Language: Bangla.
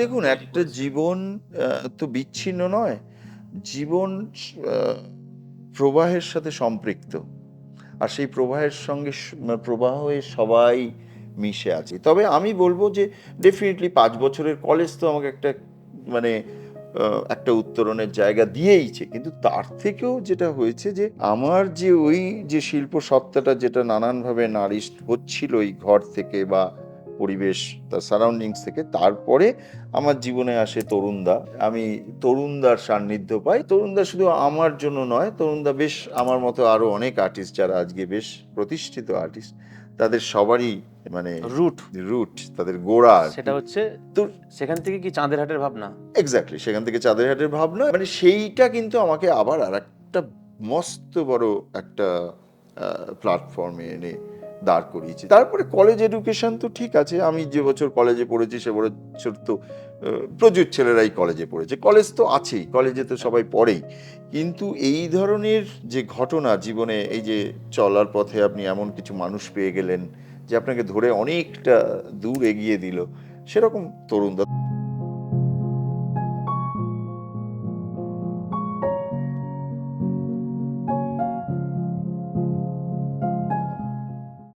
দেখুন একটা জীবন তো বিচ্ছিন্ন নয়। জীবন প্রবাহের সাথে সম্পৃক্ত। আর সেই প্রবাহের সঙ্গে মানে প্রবাহে সবাই মিশে আছে। তবে আমি বলব যে ডেফিনেটলি পাঁচ বছরের কলেজ তো আমাকে একটা মানে একটা উত্তরণের জায়গা দিয়েইছে। কিন্তু তার থেকেও যেটা হয়েছে যে আমার যে ওই যে শিল্প সত্তাটা যেটা নানানভাবে নারিশ হচ্ছিল এই ঘর থেকে বা পরিবেশ তার সারাউন্ডিংস থেকে। তারপরে আমার জীবনে আসে তরুণদা। আমি তরুণদার সান্নিধ্য পাই। তরুণদা শুধু আমার জন্য নয় তরুণদা বেশ আমার মতো আরও অনেক আর্টিস্ট যারা আজকে বেশ প্রতিষ্ঠিত আর্টিস্ট তাদের সবারই মানে রুট রুট তাদের গোড়া সেটা হচ্ছে তো সেখান থেকে কি চাঁদের হাটের ভাবনা? এক্স্যাক্টলি সেখান থেকে চাঁদের হাটের ভাবনা। মানে সেইটা কিন্তু আমাকে আবার আর একটা মস্ত বড় একটা প্ল্যাটফর্মে এনে দাঁড় করিয়েছে। তারপরে কলেজ এডুকেশন তো ঠিক আছে, আমি যে বছর কলেজে পড়েছি সে বছর তো প্রচুর ছেলেরাই কলেজে পড়েছে। কলেজ তো আছেই কলেজে তো সবাই পড়েই। কিন্তু এই ধরনের যে ঘটনা জীবনে, এই যে চলার পথে আপনি এমন কিছু মানুষ পেয়ে গেলেন, যে আপনাকে ধরে অনেকটা দূর এগিয়ে দিল, সেরকম তরুণ